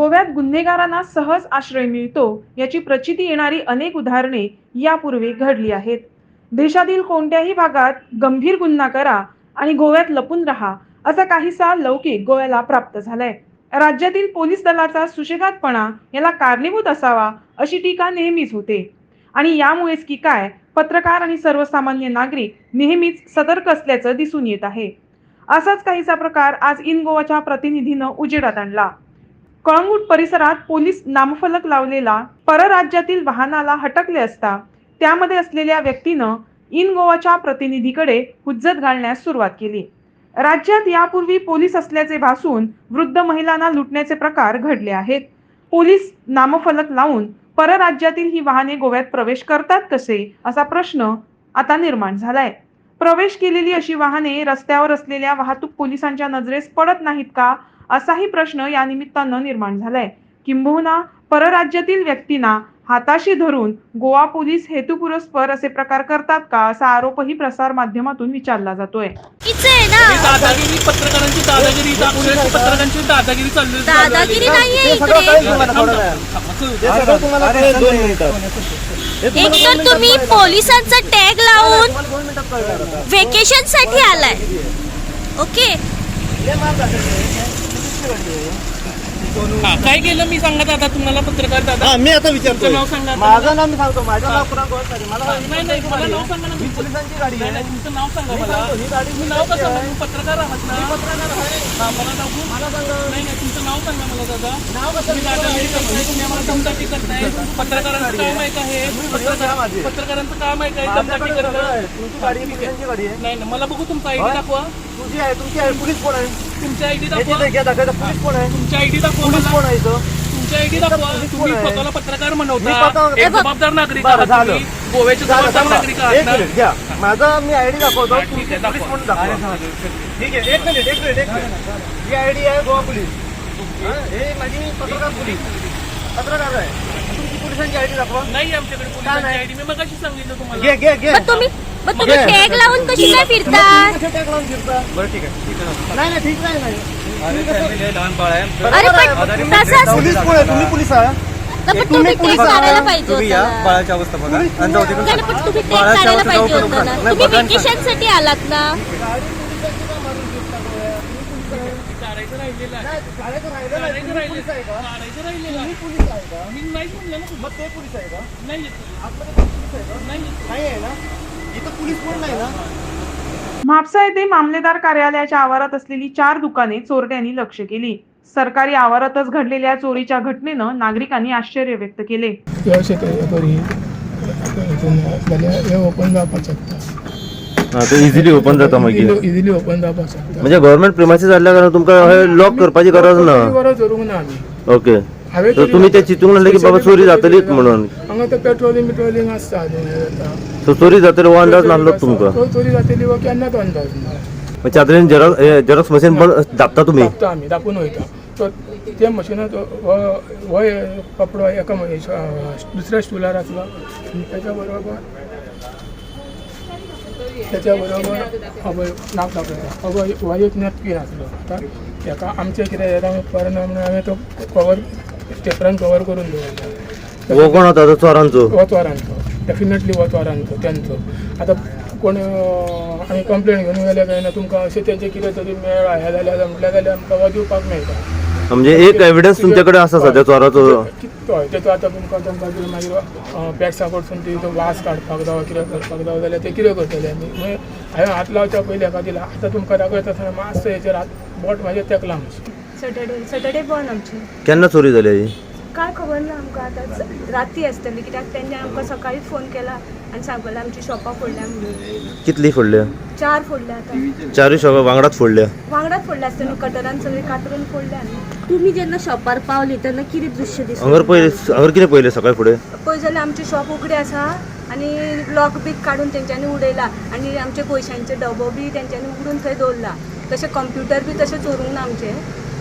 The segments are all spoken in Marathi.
गोव्यात गुन्हेगारांना सहज आश्रय मिळतो याची प्रचिती येणारी अनेक उदाहरणे यापूर्वी घडली आहेत. देशातील कोणत्याही भागात गंभीर गुन्हा करा आणि गोव्यात लपून राहा असा काहीसा लौकिक गोव्याला प्राप्त झालाय. राज्यातील पोलीस दलाचा सुशेगातपणा याला कारणीभूत असावा अशी टीका नेहमीच होते. आणि यामुळेच की काय पत्रकार आणि सर्वसामान्य नागरिक नेहमीच सतर्क असल्याचं दिसून येत आहे. असाच काहीसा प्रकार आज इन गोवाच्या प्रतिनिधीनं उजेडात आणला. कळंगूट परिसरात पोलीस नामफलक लावलेला परराज्यातील वाहनाला हटकले असता त्यामध्ये असलेल्या व्यक्तीनं इन गोवाच्या प्रतिनिधीकडे हुज्जत घालण्यास सुरुवात केली. राज्यात यापूर्वी पोलीस असल्याचे भासून वृद्ध महिलांना लुटण्याचे प्रकार घडले आहेत. पोलीस नामफलक लावून परराज्यातील ही वाहने गोव्यात प्रवेश करतात कसे? असा प्रश्न आता निर्माण झालाय. प्रवेश केलेली अशी वाहने रस्त्यावर असलेल्या वाहतूक पोलिसांच्या नजरेस पडत नाहीत का? असाही प्रश्न या निमित्तानं निर्माण झालाय. किंबहुना परराज्यातील व्यक्तींना हाताशी धरून गोवा पोलीस हेतुपुरस्पर असे प्रकार करतात का? असा आरोपही प्रसार माध्यमातून विचारला जातोय. ही दादागिरी पत्रकारांची दादागिरी पत्रकारांची दादागिरी चालली दादागिरी नाहीये इकडे. एक तर तुम्ही पोलिसांचा टॅग लावून वेकेशनसाठी आलाय. ओके. हा, काय केलं? मी सांगा दादा तुम्हाला पत्रकार दादा. हा मी आता तुमचं विचारतो नाव सांगा आता. माझं नाव मी सांगतो. माझं नाव पुन्हा गोवा सॉरी मला नाही नाही मला नाव सांगा ना ही तुमचं. पोलिसांची गाडी नाही आहे. नाही तुमचं नाव सांगा मी मला. सांगतो, ही गाडी तुम्ही नाव कसं सांगा? तुम्ही पत्रकार आहात ना. पत्रकार आहे. हा, मला नाव मला सांगा. नाही नाही तुमचं नाव सांगा मला दादा. तुम्ही दादागिरी करताय तुम्ही आम्हाला दमदाटी करताय पत्रकारांचं काम आहे का हे? पत्रकार माझी. पत्रकारांचं काम आहे का हे? दमदाटी. करणं तुमची गाडी आहे, पोलिसांची गाडी आहे. नाही मला बघू तुमचा आयडी? दाखवा. तुझी आहे तुमची आहे पोलीस कोण आहे? तुमची आयडी याची दाखवा. घ्या दाखवायचं पोलीस कोण आहे? तुमची आयडी दाखवा पोलीस मला. कोण आहे इथं? तुमची आयडी दाखवा. तुम्ही कोण आहे? स्वतःला पत्रकार मी म्हणवता. पत्रकार- एक जबाबदार नागरिक बरं, आहात झालं. तुम्ही गोव्याचे झालं, जबाबदार थांबा. नागरिक एक आहात ना? मिनिट घ्या. माझा मी आयडी दाखवतो हा, ठीक आहे, पोलीस दाखवा. म्हणून दाखवा. ठीक आहे एक मिनिट एक मिनिट एक मिनिट. ही आयडी आहे गोवा पोलीस. हा, माझी पत्रकार पोलीस. पत्रकार आहे. तुमची पोलिसांची आयडी दाखवा. नाही आमच्याकडे पोलिसांची नाही? आयडी मी मगाशी सांगितलं तुम्हाला. घे घे घे. मग तुम्ही मग तुम्ही घे. टॅग लावून कशी काय फिरता? कसे टॅग लावून फिरता? बरं ठीक आहे. नाही नाही ठीक नाही नाही. अरे पण तसं पोलीस कोण आहे? तुम्ही पोलीस आहे तर पण तुम्ही टॅग काढायला पाहिजे होता. ना. बाळाची अवस्था बघा. आणि जाऊ तिकडे त्याला पण तुम्ही टॅग बाळाच्या काढायला अवस्था पाहिजे होता ना. तुम्ही वेकेशनसाठी आलात ना. राहिलेलं आहे. काढायचं राहिलं नाही. काढायचं तुम्ही राहिलेलं पोलीस आहे का? काढायचं राहिलेलं आहे. तुम्ही पोलीस आहे का? मी नाहीच म्हणलं ना मग ते पोलीस आहे का? नाही येत. आतमध्ये कोण पोलीस आहे का? नाही येत. नाही आहे ना? इथं पोलीस कोण नाही ना? म्हापसा येथे मामलेदार कार्यालयाच्या आवारात असलेली चार दुकाने चोरट्यांनी लक्ष केली. सरकारी आवारातच घडलेल्या चोरीच्या घटनेनं नागरिकांनी आश्चर्य व्यक्त केले. ओपन जावपाक शकता. ते इझिली ओपन जाता मागीर इजिली ओपन जावपाक शकता म्हणजे गव्हर्नमेंट प्रिमायसीस जाल्ल्या कारणान तुमकां हे लॉक करपाची गरज ना? बरो धरूंक ना आमी ओके तर तुम्ही ते चिंतूंक नासले की बाबा चोरी जातलीच म्हणून. हांगा तर पेट्रोलिंग बिट्रोलिंग आसता हे. सो चोरी जातली हो अंदाज नासलो तुमकां? तो चोरी जातली वो केन्नाच अंदाज ना चादरीन झेरॉक्स झेरॉक्स मशीन पण धापता तुमी दाखता आमी दाखून वयता. तो ते मशिनात हो हो हे कपडो एका दुसऱ्या स्टुलार आसलो आनी त्याच्या बरोबर त्याच्या बरोबर हो नाक दाखयता हो हो एक नॅपकीन आसलो आतां हेका आमचें कितें येता परिणाम हांवें तो कवर पेपरान कवर करून दवरला हो कोण होता? तो चोरांचो. वतवारांचो डेफिनेटली वतवारांचो त्यांचो. आतां कोण आमी कंप्लेन घेवन गेले काय ना तुमकां अशें तेंचे कितें तरी मेळ हे जाल्यार म्हटल्यार जाल्यार आमकां हो दिवपाक मेळटा म्हणजे एक एविडन्स तुमचे कडेन आसा सध्या चोराचो हय तेचो आतां तुमकां तुमकां जर मागीर पॅक्सा कडसून ती तो वास काडपाक जावं कितें करपाक जावं जाल्यार ते कितें करतले आमी मागीर हांवें हात लावच्या पयलीं हाका दिला आतां तुमकां दाखयता आसतना मातसो हेचेर हात बोट म्हाजें तेकला सॅटर्डे सॅटर्डे बंद आमची. केन्ना चोरी जाली ही काय खबर ना आमकां? आतां राती आसतली कित्याक तेंणी आमकां सकाळीं फोन केला आनी सांगलें आमची शॉपां फोडल्या म्हणून. कितली फोडल्या? चार फोडल्या आतां. चारूय शॉपां वांगडाच फोडल्या. वांगडाच फोडल्या आसतली कटरान सगळी कातरून फोडल्या. न्ही तुम्ही जेन्ना शॉपार पावली तेन्ना कितें दृश्य दिसलें? हांगर हांगर कितें पयलें सकाळी फुडें पळय जाल्यार आमची शॉप उगडी आसा आनी लॉक बी काडून तेंच्यांनी उडयला आनी आमचे पयशांचे डबो बी तेंच्यांनी उडून थंय दवरला तशें कंप्युटर बी तशें चोरूंक ना आमचे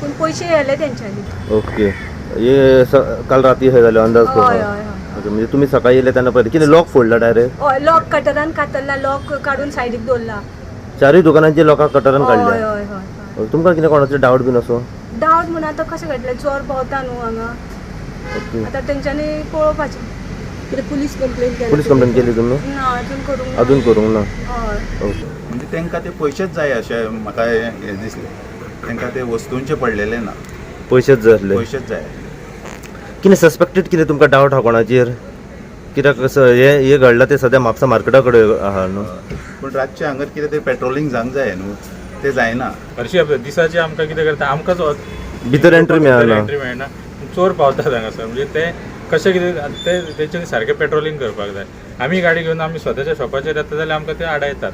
पूण पयशे येले तेंच्यांनी ओके. हे स- काल राती हे जालें अंदाज हय कळ्ळो. हय हय. ओके म्हणजे तुमी सकाळी येयले तेन्ना पयलें कितें लॉक फोडला डायरेक्ट हय लॉक कटरान कातरला लॉक काडून सायडीक दवरला चारूय दुकानांची लोकां कटरान हय काडल्या हय हय. हय तुमकां कितें कोणाचो डावट बीन असो? डावट म्हणून आतां कशें घडलें चोर भोंवता न्हू हांगा ओके. आतां तेंच्यांनी पळोवपाचें कितें पुलीस कंप्लेन केली. पोलीस कंप्लेंट केली तुम्ही? ना अजून करूंक ना. अजून करूंक ना. हय. ओके. म्हणजे तांकां ते पयशेच जाय अशें म्हाका हें दिसलें. तांकां ते वस्तूंचे पडलेले ना. पयशेच जाय आसले पयशेच जाय. कितें सस्पेक्टेड कितें तुमकां डावट आहा कोणाचेर कित्याक कसं हे हे घडलां ते सद्या म्हापसा मार्केटा कडेन आहा न्हू? पूण रातचे हांगर कितें ते पेट्रोलिंग जावंक जाय न्हू. ते जायना हरशी दिसाचे आमकां कितें करता? आमकांच भितर एंट्री मेळना एंट्री मेळना. चोर पावतात हांगासर म्हणजे ते कशें कितें ते तेंचे सारकें पेट्रोलिंग करपाक जाय. आमी गाडी घेवन आमी स्वताच्या शॉपाचेर येता जाल्यार आमकां ते आडायतात.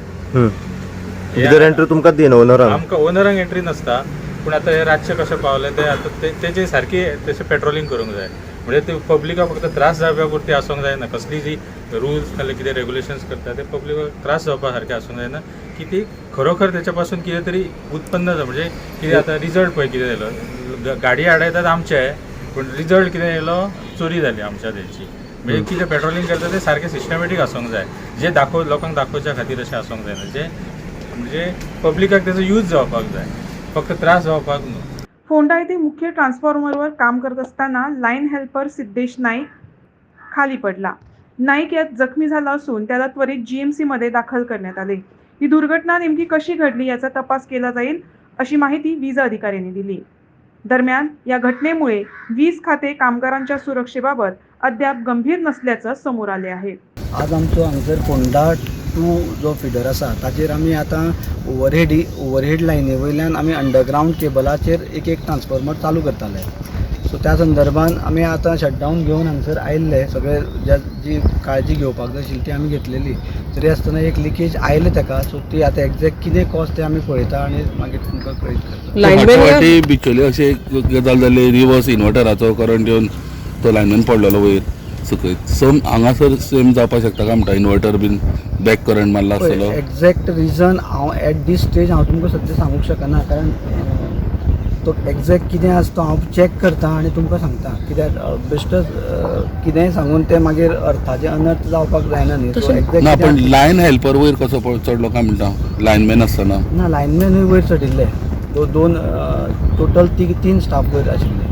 भितर एंट्री तुमकांच दिन ओनरान आमकां ओनरांक एंट्री नासता. पूण आतां हे रातचे कशें पावले ते आतां ते- तेचे सारकी तशें पेट्रोलिंग करूंक जाय. म्हणजे ते पब्लिकाक फक्त त्रास जावपा पुरती आसूंक जायना. कसली जी रुल्स नाजाल्यार कितें रेगुलेशन्स करता ते पब्लिकाक त्रास जावपा सारकें आसूंक जायना. की ती खरोखर तेच्या पासून कितें तरी उत्पन्न म्हणजे कितें आतां रिजल्ट पळय कितें ग- गाडी आडायतात आमचे पूण रिजल्ट कितें येयलो चोरी जाली आमच्या तेची म्हणजे कितें पेट्रोलिंग करता ते सारकें सिस्टमॅटीक आसूंक जाय. जे दाखोव लोकांक दाखोवच्या खातीर अशें आसूंक जायना जे म्हणजे पब्लिकाक तेजो यूज जावपाक जाय. फक्त त्रास जावपाक न्हू फोंडा येथे मुख्य ट्रान्सफॉर्मरवर काम करत असताना लाईन हेल्पर सिद्धेश नाईक खाली पडला. नाईक यात जखमी झाला असून त्याला त्वरित जीएमसी मध्ये दाखल करण्यात आले. ही दुर्घटना नेमकी कशी घडली याचा तपास केला जाईल अशी माहिती वीज अधिकाऱ्यांनी दिली. दरम्यान या घटनेमुळे वीज खाते कामगारांच्या सुरक्षेबाबत अद्याप गंभीर नसल्याचं समोर आले आहे. आज आमचो हांगसर फोंडा टू जो फिडर आसा ताचेर आमी आतां ओवरहेड ओवरहेड लायनी वयल्यान आमी अंडरग्रावंड केबलाचेर एक एक ट्रान्सफॉर्मर चालू करताले. सो त्या संदर्भान आमी आतां शटडावन घेवन हांगसर आयिल्ले. सगळे ज्या जी काळजी घेवपाक जाय आशिल्ली ती आमी घेतलेली. तरी आसतना एक लिकेज आयले ताका. सो ती आतां एग्जॅक्ट कितें कॉज तें आमी पळयता आनी मागीर तुमकां वाटी बिचोली अशी गजाल जाली. रिवर्स इन्वर्टराचो करंट येवन तो लायनमॅन पडलेलो वयर सकयल सेम हांगासर सेम जावपाक शकता काय म्हणटा इन्वर्टर बीन बॅक करंट मारला आसतलो. एक्झॅक्ट रिजन हांव एट दीस स्टेज हांव तुमकां सद्या सांगूंक शकना. कारण तो एक्झॅक्ट कितें आसा तो हांव चॅक करता आनी तुमकां सांगता. कित्याक बेश्टच कितेंय सांगून तें मागीर अर्थाचे अनर्थ जावपाक जायना न्ही. सो ना पण लायन हेल्पर वयर कसो चडलो काय म्हणटा? लायनमॅन आसतना. ना लायनमॅनूय वयर चडिल्ले दोन टोटल ती तीन स्टाफ वयर आशिल्ले.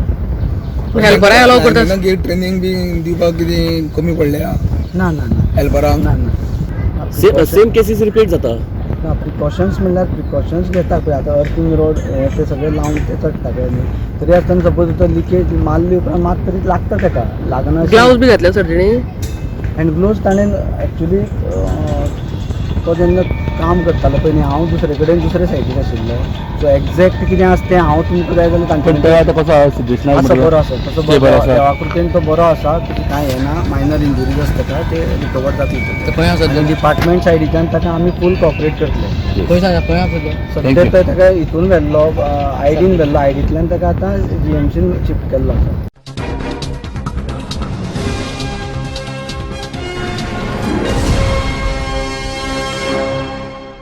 हेल्परांक अलाव करता ट्रेनिंग बी दिवपाक कितें कमी पडलें ना ना ना. हेल्परांक ना ना. सेम केसीस रिपीट जाता. ना प्रिकॉशन्स म्हणल्यार प्रिकॉशन्स घेता पळय आतां अर्थिंग रोड हे ते सगळे लावन ते चडटा पळय न्ही. तरी आसतना सपोज तो लिकेज मारली उपरांत मात तरी लागता ताका लागना अशें- बी घातले सर तेणी हँड ग्लोव्स ताणें एक्चुली तो जेन्ना काम करतालो. न्ही हांव दुसरे कडेन दुसरे सायडीक आशिल्लो. सो एक्झॅक्ट कितें आसा तें हांव तुमकां जाय जाल्यार तांचे ते आतां कसो आसा आसा बरो आसा. तसो ते बरो आसा. देवा कृपेन तो बरो आसा तेची कांय हें ना मायनर इंजुरीज आसता ताका ते रिकवर जातले खंय आसा डिपार्टमेंट सायडीच्यान ताका आमी फूल कॉपरेट करतले. खंय आसा? सध्या? तर ताका हितून व्हेल्लो आयडीन व्हेल्लो आयडींतल्यान ताका आतां जी एम सीन शिफ्ट केल्लो आसा.